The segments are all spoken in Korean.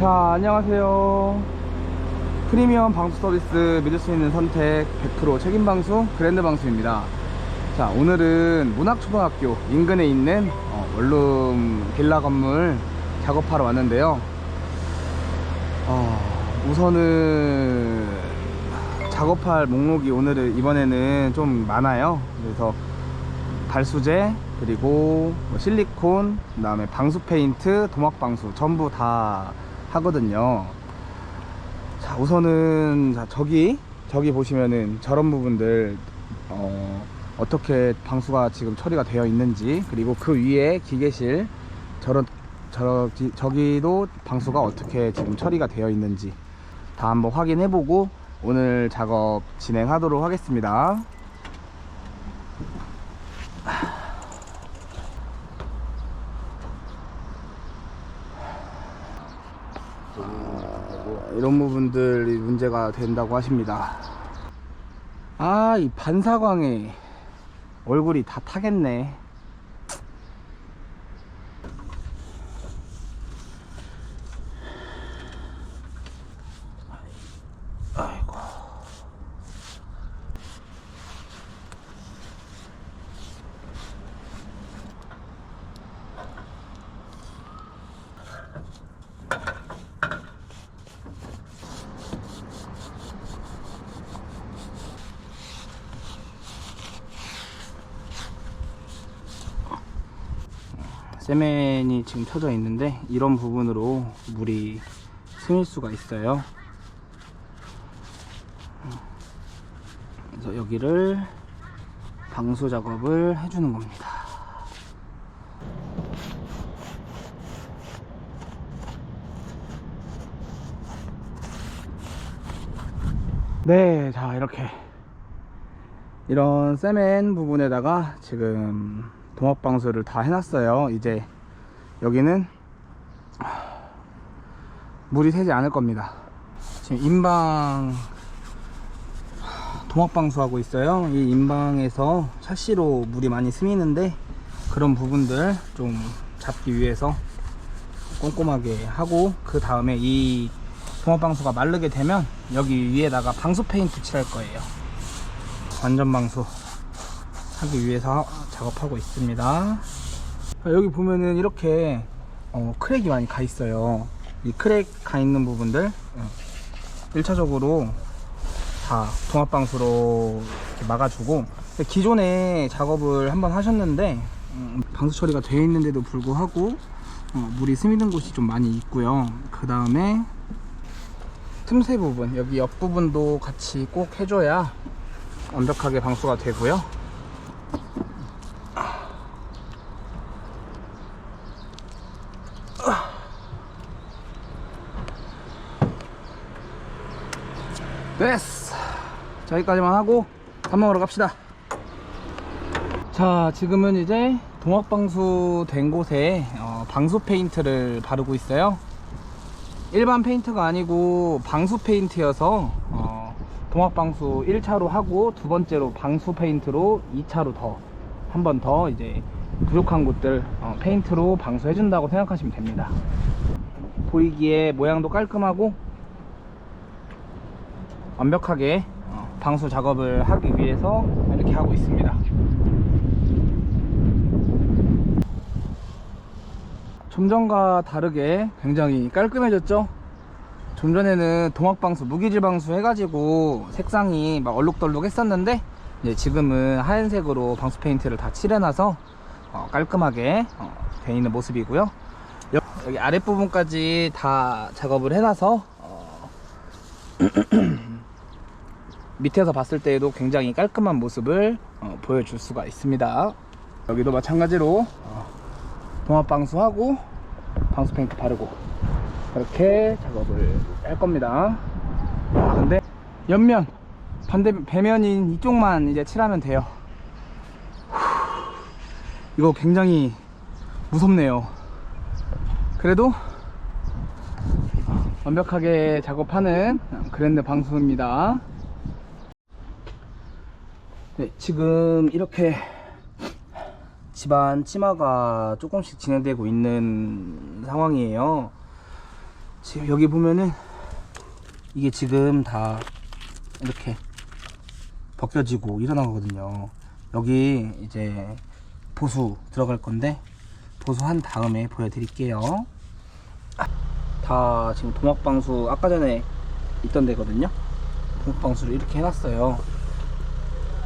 자 안녕하세요. 프리미엄 방수 서비스 믿을 수 있는 선택 100% 책임 방수 그랜드 방수입니다. 자 오늘은 문학초등학교 인근에 있는 어, 원룸 빌라 건물 작업하러 왔는데요. 어, 우선은 작업할 목록이 오늘은 이번에는 좀 많아요. 그래서 발수제 그리고 뭐 실리콘 그 다음에 방수 페인트 도막 방수 전부 다 하거든요. 자 우선은 자, 저기 저기 보시면은 저런 부분들 어, 어떻게 방수가 지금 처리가 되어 있는지 그리고 그 위에 기계실 저런 저, 저기도 방수가 어떻게 지금 처리가 되어 있는지 다 한번 확인해 보고 오늘 작업 진행하도록 하겠습니다 이런 부분들이 문제가 된다고 하십니다. 아, 이 반사광에 얼굴이 다 타겠네. 세면이 지금 쳐져 있는데 이런 부분으로 물이 스밀 수가 있어요. 그래서 여기를 방수 작업을 해주는 겁니다. 네, 자 이렇게. 이런 세멘 부분에다가 지금 동업 방수를 다 해놨어요. 이제 여기는 물이 새지 않을 겁니다. 지금 인방 동업 방수하고 있어요. 이 인방에서 샤시로 물이 많이 스미는데 그런 부분들 좀 잡기 위해서 꼼꼼하게 하고 그 다음에 이 동업 방수가 마르게 되면 여기 위에다가 방수 페인트 칠할 거예요. 완전 방수 하기 위해서 작업하고 있습니다. 여기 보면은 이렇게 어, 크랙이 많이 가 있어요. 이 크랙 가 있는 부분들 1차적으로 다 동압방수로 이렇게 막아주고 기존에 작업을 한번 하셨는데 음, 방수 처리가 되어 있는데도 불구하고 어, 물이 스미는 곳이 좀 많이 있고요. 그 다음에 틈새 부분 여기 옆 부분도 같이 꼭 해줘야 완벽하게 방수가 되고요. 됐어. 자, 여기까지만 하고 밥 먹으러 갑시다. 자, 지금은 이제 동학방수 된 곳에 어, 방수 페인트를 바르고 있어요. 일반 페인트가 아니고 방수 페인트여서 어, 동학방수 1차로 하고 두 번째로 방수 페인트로 2차로 더 한 번 더 이제 부족한 곳들 어, 페인트로 방수해 준다고 생각하시면 됩니다. 보이기에 모양도 깔끔하고 완벽하게 어, 방수 작업을 하기 위해서 이렇게 하고 있습니다. 좀 전과 다르게 굉장히 깔끔해졌죠? 좀 전에는 동학방수, 무기질방수 해가지고 색상이 막 얼룩덜룩 했었는데 이제 지금은 하얀색으로 방수 페인트를 다 칠해놔서 어, 깔끔하게 어, 돼 있는 모습이고요. 여- 여기 아랫부분까지 다 작업을 해놔서 어, 밑에서 봤을 때에도 굉장히 깔끔한 모습을 어, 보여줄 수가 있습니다. 여기도 마찬가지로 어, 동압 방수하고 방수 페인트 바르고 이렇게 작업을 할 겁니다. 아, 근데 옆면 반대 배면인 이쪽만 이제 칠하면 돼요. 후, 이거 굉장히 무섭네요. 그래도 완벽하게 작업하는 그랜드 방수입니다. 네, 지금 이렇게 집안 치마가 조금씩 진행되고 있는 상황이에요. 지금 여기 보면은 이게 지금 다 이렇게 벗겨지고 일어나거든요. 여기 이제 보수 들어갈 건데 보수한 다음에 보여드릴게요. 다 지금 동학방수 아까 전에 있던 데거든요. 동학방수를 이렇게 해놨어요.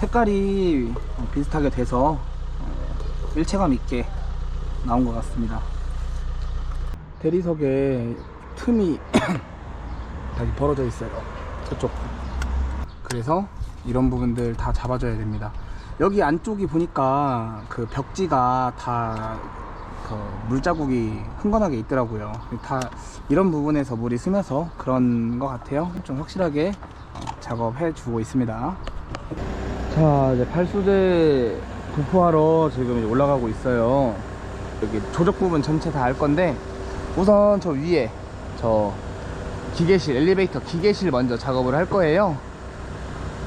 색깔이 비슷하게 돼서 어, 일체감 있게 나온 것 같습니다. 대리석에 틈이 다시 벌어져 있어요. 저쪽. 그래서 이런 부분들 다 잡아줘야 됩니다. 여기 안쪽이 보니까 그 벽지가 다 그 물자국이 흥건하게 있더라고요. 다 이런 부분에서 물이 스며서 그런 것 같아요. 좀 확실하게 어, 작업해 주고 있습니다. 자, 이제 발수제 부포하러 지금 올라가고 있어요. 여기 조적 부분 전체 다 할 건데 우선 저 위에 저 기계실 엘리베이터 기계실 먼저 작업을 할 거예요.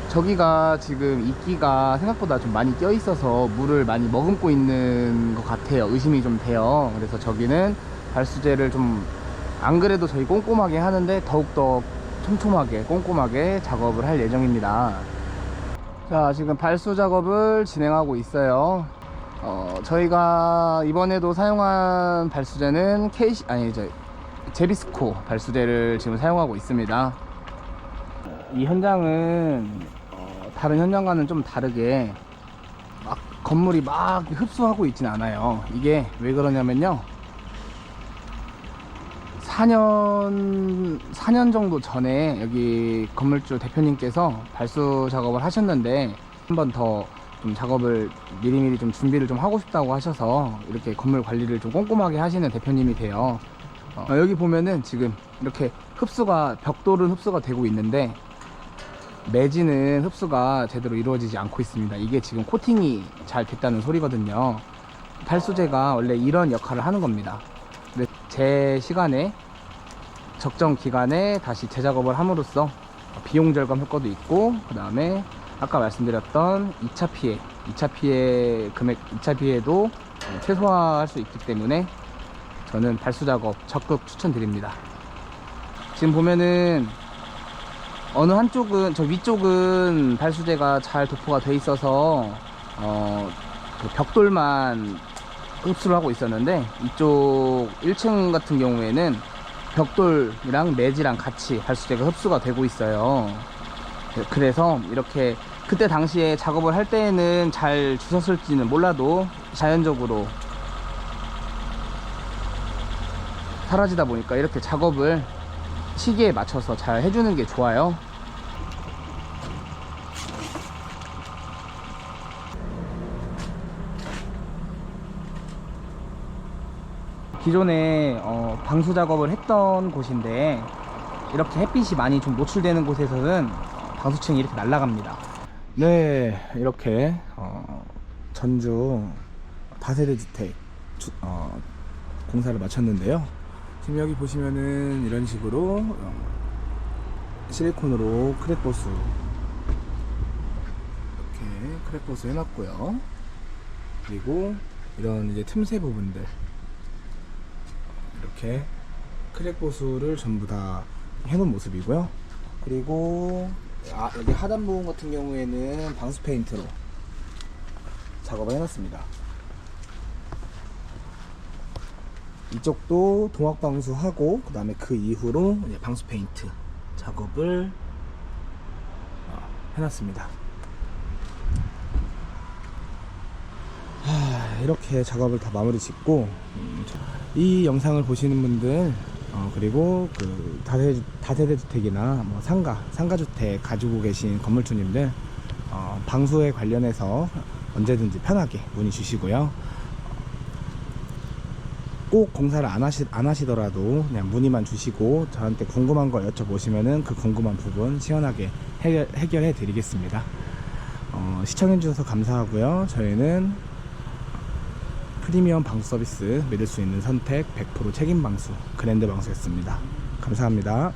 저기가 지금 이끼가 생각보다 좀 많이 껴 있어서 물을 많이 머금고 있는 것 같아요. 의심이 좀 돼요. 그래서 저기는 발수제를 좀 안 그래도 저희 꼼꼼하게 하는데 더욱더 촘촘하게 꼼꼼하게 작업을 할 예정입니다. 자, 지금 발수 작업을 진행하고 있어요. 어, 저희가 이번에도 사용한 발수제는 KC, 아니, 저, 제비스코 발수제를 지금 사용하고 있습니다. 이 현장은 어, 다른 현장과는 좀 다르게 막 건물이 막 흡수하고 있진 않아요. 이게 왜 그러냐면요. 4년, 4년 정도 전에 여기 건물주 대표님께서 발수 작업을 하셨는데 한 번 더 좀 작업을 미리미리 좀 준비를 좀 하고 싶다고 하셔서 이렇게 건물 관리를 좀 꼼꼼하게 하시는 대표님이 돼요. 어, 여기 보면은 지금 이렇게 흡수가, 벽돌은 흡수가 되고 있는데 매지는 흡수가 제대로 이루어지지 않고 있습니다. 이게 지금 코팅이 잘 됐다는 소리거든요. 탈수제가 원래 이런 역할을 하는 겁니다. 근데 제 시간에 적정 기간에 다시 재작업을 함으로써 비용 절감 효과도 있고 그 다음에 아까 말씀드렸던 2차 피해 2차 피해 금액 2차 피해도 어, 최소화할 수 있기 때문에 저는 발수 작업 적극 추천드립니다. 지금 보면은 어느 한쪽은 저 위쪽은 발수제가 잘 도포가 돼 있어서 어, 그 벽돌만 흡수를 하고 있었는데 이쪽 1층 같은 경우에는 벽돌이랑 매지랑 같이 발수제가 흡수가 되고 있어요. 네, 그래서 이렇게 그때 당시에 작업을 할 때에는 잘 주셨을지는 몰라도 자연적으로 사라지다 보니까 이렇게 작업을 시기에 맞춰서 잘 해주는 게 좋아요. 기존에 어, 방수 작업을 했던 곳인데 이렇게 햇빛이 많이 좀 노출되는 곳에서는 방수층이 이렇게 날아갑니다. 네, 이렇게 어, 전주 다세대 주택 주- 어, 공사를 마쳤는데요. 지금 여기 보시면은 이런 식으로 어, 실리콘으로 크랙보수 이렇게 크랙보수 해놨고요. 그리고 이런 이제 틈새 부분들 이렇게 크랙 보수를 전부 다 해놓은 모습이고요. 그리고 아, 여기 하단 부분 같은 경우에는 방수 페인트로 작업을 해놨습니다. 이쪽도 동학 방수하고 그 다음에 그 이후로 방수 페인트 작업을 어, 해놨습니다. 하, 이렇게 작업을 다 마무리 짓고 음, 이 영상을 보시는 분들 어, 그리고 그 다세, 다세대 주택이나 뭐 상가 상가 주택 가지고 계신 건물주님들 어, 방수에 관련해서 언제든지 편하게 문의 주시고요. 꼭 공사를 안, 하시, 안 하시더라도 그냥 문의만 주시고 저한테 궁금한 거 여쭤보시면은 그 궁금한 부분 시원하게 해결, 해결해 드리겠습니다. 어, 시청해 주셔서 감사하고요. 저희는 프리미엄 방수 서비스 믿을 수 있는 선택 100% 책임 방수 그랜드 방수였습니다. 감사합니다.